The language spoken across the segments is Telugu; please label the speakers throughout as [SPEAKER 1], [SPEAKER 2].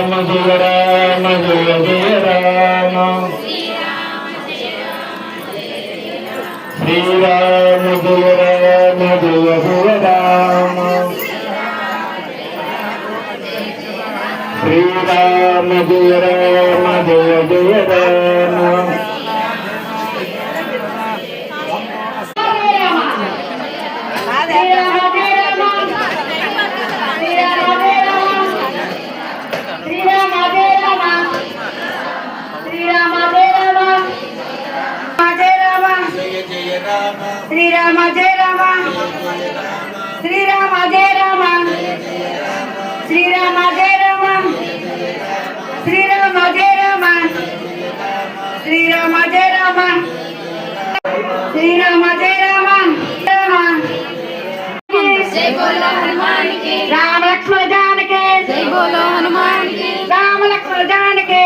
[SPEAKER 1] రామ శ్రీరామ జయ రామ. శ్రీరామ జయ రామ. రామ.
[SPEAKER 2] లక్ష్మణ జానకే. రామ లక్ష్మణ జానకే.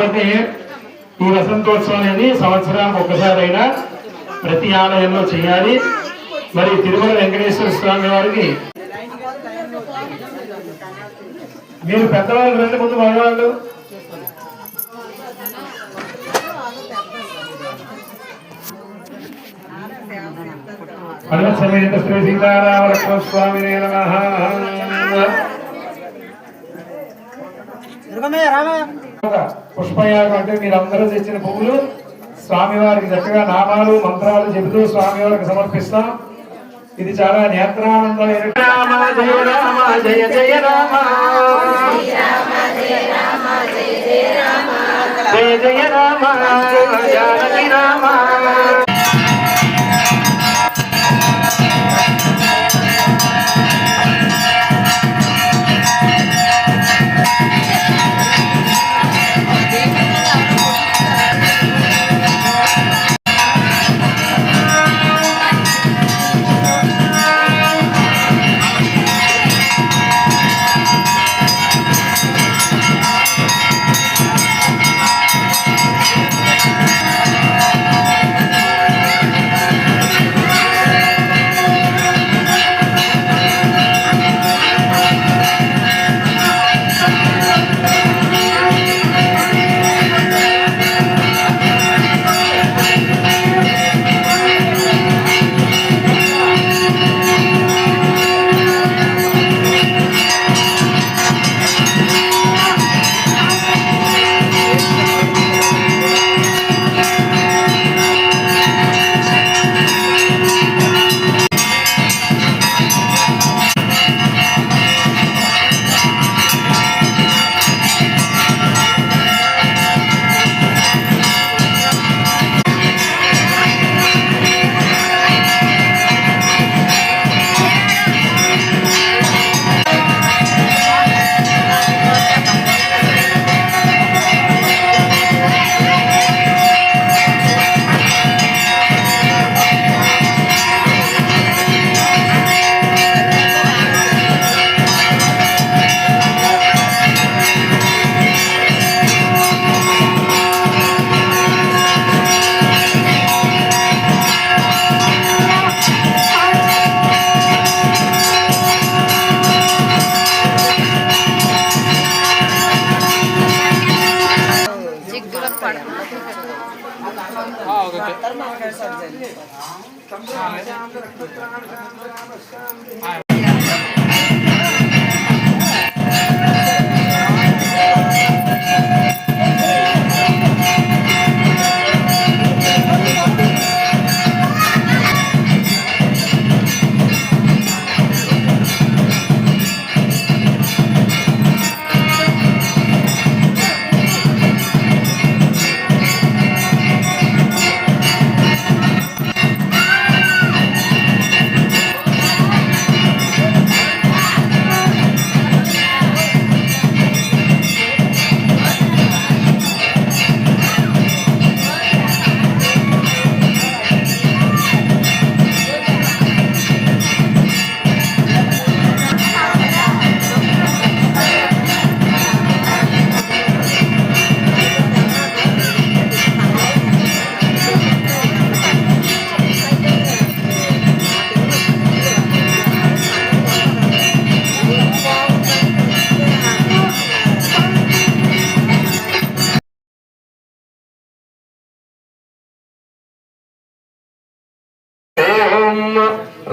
[SPEAKER 1] కాబట్టి ఈ వసంతోత్సవం అనేది సంవత్సరానికి ఒక్కసారైనా ప్రతి ఆలయంలో చేయాలి. మరి తిరుమల వెంకటేశ్వర స్వామి వారికి మీరు పెద్దవాళ్ళు రండి ముందు మగవాళ్ళు. సమేత శ్రీ సీతారామ లక్ష్మణ స్వామి పుష్పయాగం అంటే మీరందరూ తెచ్చిన పువ్వులు. స్వామివారికి చక్కగా నామాలు మంత్రాలు చెబుతూ స్వామివారికి సమర్పిస్తాం. ఇది చాలా నేత్రానందమైన రామ జయ రామ జయ జయ రామ.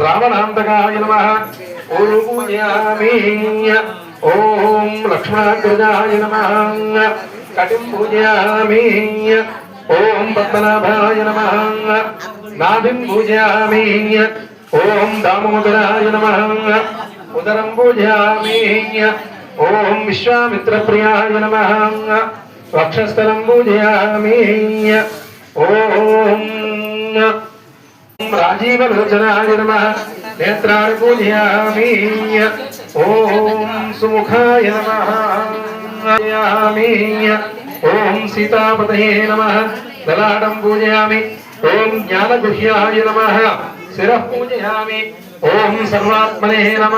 [SPEAKER 1] రావణాంతకాయ నమ. ఓం ఓం లక్ష్మణాగ్రజాయ నమ. కటిం పూజయామి ఓం పద్మనాభాయ నమ. నాభిం పూజయామి ఓం దామోదరాయ నమ. ఉదరం పూజయామి ఓం విశ్వామిత్రప్రియాయ నమ. వక్షస్థలం పూజయామి ఓం రాజీవలోచనాయ నమ నేత్రాన్ని పూజయామి ఓం సుముఖాయ నమ పూజయామి ఓం సీతాపతయే నమ లలాటం పూజయామి ఓం జ్ఞానగుహ్యాయ నమ శిరః పూజయామి ఓం సర్వాత్మనే నమ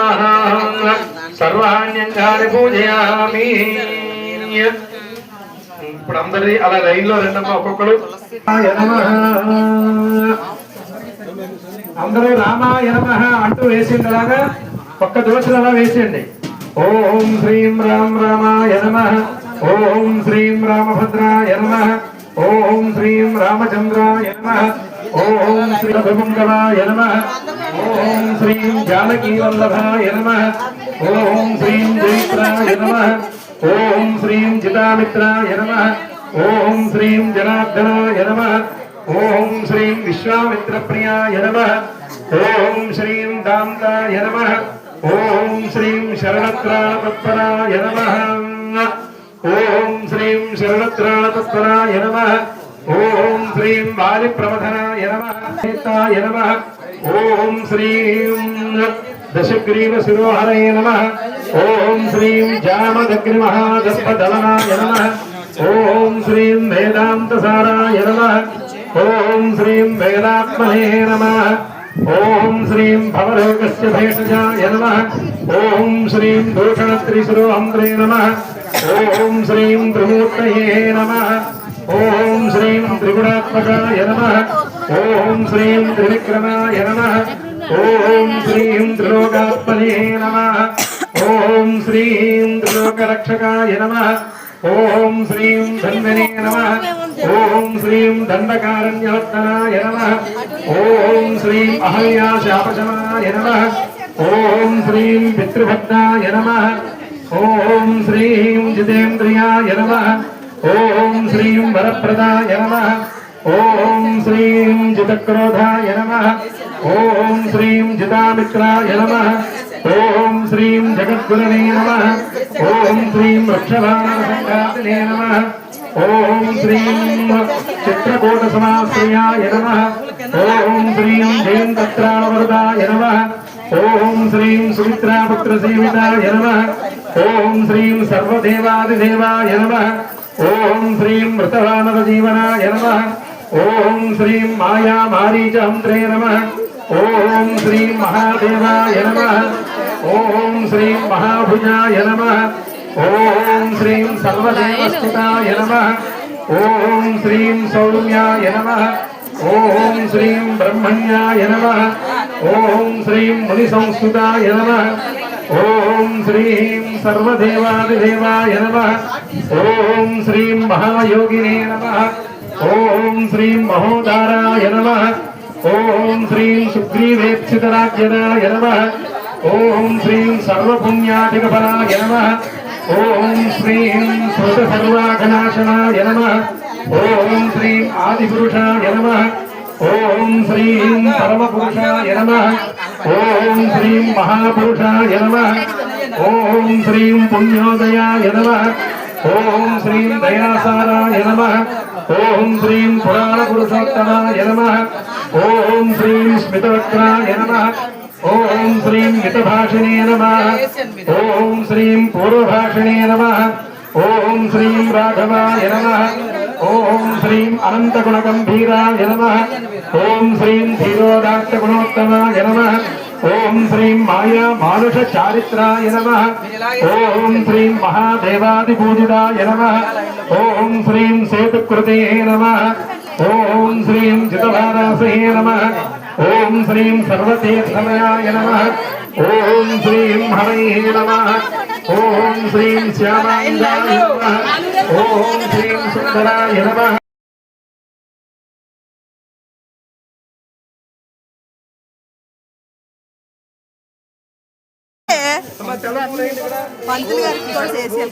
[SPEAKER 1] సర్వాణ్యంగాన్ని పూజయామి ఇప్పుడు అందరి అలా లైన్లో రెండమ్మా ఒక్కొక్కరు అందరూ రామా నమః అంటూ వేసింది అలాగా ఒక్క దోషలు అలా వేసేయండి. ఓం శ్రీం రామ రామాయ నమః. ఓం శ్రీం రామభద్రాయ నమః. ఓం శ్రీం రామచంద్రాయ నమః. ఓం శ్రీ రఘుమంగళాయ నమః. ఓం శ్రీం జానకీ వల్లభాయ నమః. ఓం శ్రీం జైత్రాయ నమః. ఓం శ్రీం జితామిత్రాయ నమః. ఓం శ్రీం జనార్దనాయ నమః. ఓం శ్రీం విశ్వామిత్రప్రియాయ నమ. ఓం శ్రీం దాంతాయ నమ. ఓం శ్రీం శరణత్రాణతత్పరాయ నమ. ఓం శ్రీం శరణత్రాణతత్పరాయ నమ. ఓం శ్రీం వాలిప్రమథనాయ నమః. సీతాయ నమః. ఓం శ్రీం దశగ్రీవ శిరోహరయ నమ. ఓం శ్రీం జామదగ్నిమహాదర్పదలనాయ నమ. ఓం శ్రీం వేదాంతసారాయ నమ. ఓం శ్రీం వేదాత్మనే నమ. ఓం శ్రీం భవరోగస్య భేషజాయ నమ. ఓం శ్రీం దూషణత్రిశిరోహంద్రే నమ. ఓం శ్రీం త్రిమూర్తయే నమ. ఓం శ్రీం త్రిగుణాత్మకాయ నమ. ఓం శ్రీం త్రివిక్రమాయ నమ. ఓం శ్రీం త్రిలోకాత్మనే నమ. ఓం శ్రీం త్రిలోకరక్షకాయ నమ. ఓం శ్రీం ధన్వనే నమ. ఓం శ్రీం దండకారణ్యవర్తనాయ నమ. ఓం శ్రీం అహల్యాశాపశమనాయ నమ. ఓం శ్రీం పితృభక్తాయ నమ. ఓం శ్రీం జితేంద్రియాయ నమ. ఓం శ్రీం వరప్రదాయ నమ. ఓం శ్రీం జితక్రోధాయ నమ. ఓం శ్రీం జితామిత్రాయ నమ. ఓం శ్రీం జగద్గురవే నమ. ఓం శ్రీం వృక్షభావసంఘాతినే నమ. ఓం శ్రీం చిత్రకూట సమాశ్రయాయ నమ. ఓం శ్రీం జయంతత్రావరదాయ నమ. ఓం శ్రీం సుమిత్రాపుత్ర సేవితాయ నమ. ఓం శ్రీం సర్వదేవాదిదేవాయ నమ. ఓం శ్రీం మృతవానర జీవనాయ నమ. ఓం శ్రీం మాయా మారీచహంత్రే నమ. ఓం శ్రీం మహాదేవాయ నమ. ఓం శ్రీం మహాభుజాయ నమ. ఓం శ్రీం సర్వదేవస్థితాయ నమ. ఓం శ్రీం సౌమ్యాయ నమ. ఓం శ్రీం బ్రహ్మణ్యాయ నమ. ఓం శ్రీం ముని సంస్కృతాయ నమ. ఓం శ్రీం సర్వదేవాదిదేవాయ నమ. ఓం శ్రీం మహాయోగినే నమ. ఓం శ్రీం మహోదారాయ నమ. ఓం శ్రీం సుగ్రీవేక్షితరాజ్యనాయ నమ. ఓం శ్రీం సర్వపుణ్యాధికఫలాయ నమ. ఓం శ్రీం స్మృత సర్వాఘనాశనాయ నమ. ఓం శ్రీం ఆదిపురుషాయ నమ. ఓం శ్రీం పరమపురుషాయ నమ. ఓం శ్రీం మహాపురుషాయ నమ. ఓం శ్రీం పుణ్యోదయాయ నమ. ఓం శ్రీం దయాసారాయ నమ. ఓం శ్రీం పురాణ పురుషోత్తమాయ నమ. ఓం శ్రీం స్మితవక్రాయ నమ. ఓం శ్రీం మితభాషిణే నమ ఓం శ్రీం పూర్వభాషిణే నమ ఓం శ్రీం రాఘవాయ నమ ఓం శ్రీం అనంతగుణగంభీరాయ నమ ఓం శ్రీం ధీరోదాత్తగుణోత్తమాయ నమ ఓం శ్రీం మాయా మానుష చారిత్రాయ నమ ఓం శ్రీం మహాదేవాదిపూజితాయ నమ ఓం శ్రీం సేతుకృతే నమ ఓం శ్రీం జితవారాసే నమ ఓం శ్రీం సర్వతీర్థమయాయ నమ. ఓం శ్రీం హరై నమ. ఓం శ్రీం శ్యామాయ నమ. ఓం శ్రీం సుందరాయ నమ.
[SPEAKER 3] పంతులు గారికి కూడా చేసేయాలి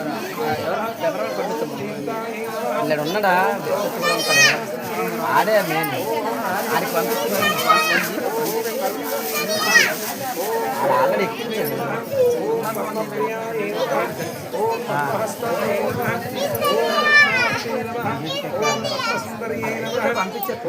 [SPEAKER 4] ఇక్కడ ఉన్నాడా ఆడే మెయిన్ ఆడికి పంపిస్తున్నాడు ఆల్రెడీ పంపించారు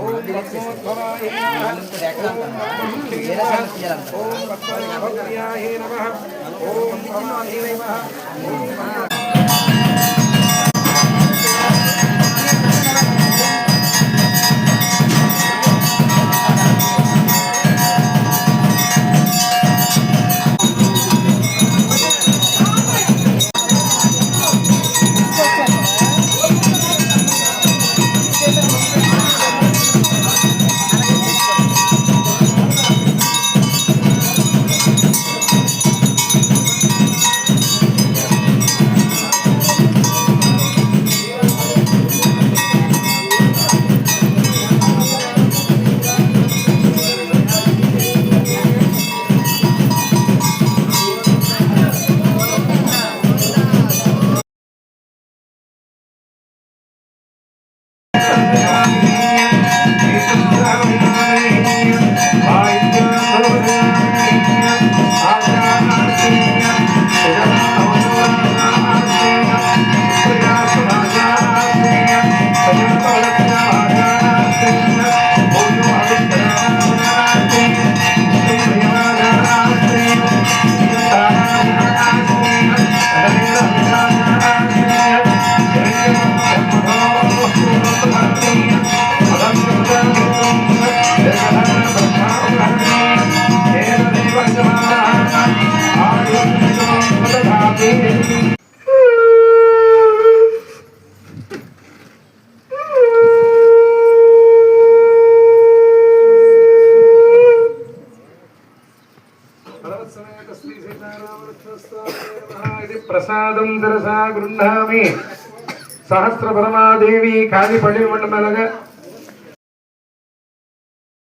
[SPEAKER 4] ஸ்தோத்திரம் சிரசா கிருண்ணாமி சஹசிர பரமாதேவி காதி பள்ளி மண்டலக